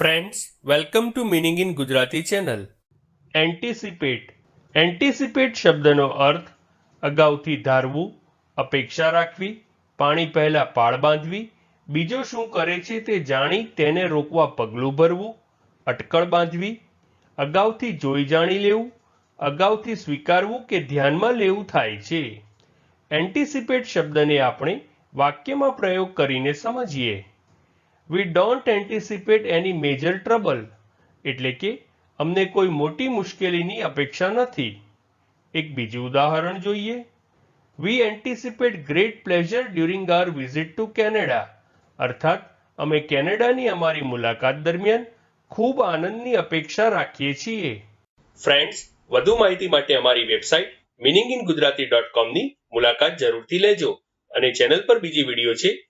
Friends welcome to meaning in Gujarati channel anticipate anticipate શબ્દનો અર્થ, અગાઉથી ધારવું, અપેક્ષા રાખવી, પાણી પહેલાં પાળ બાંધવી, બીજો શું કરે છે તે જાણી તેને રોકવા પગલું ભરવું, અટકળ બાંધવી, અગાઉથી જોઈ જાણી લેવું, અગાઉથી સ્વીકારવું કે ધ્યાનમાં લેવું થાય છે. એન્ટિસિપેટ શબ્દને આપણે વાક્યમાં પ્રયોગ કરીને સમજીએ. We don't anticipate any major trouble એટલે કે, અમને કોઈ મોટી મુશ્કેલીની અપેક્ષા નથી. એક બીજું ઉદાહરણ જોઈએ. We anticipate great pleasure during our visit to Canada અર્થાત, અમે કેનેડાની અમારી મુલાકાત દરમિયાન ખૂબ આનંદની અપેક્ષા રાખીએ છીએ. ફ્રેન્ડ્સ વધુ માહિતી માટે અમારી website meaning in Gujarati dot કોમની મુલાકાત જરૂરથી લેજો. અને ચેનલ પર બીજી વીડિયો છે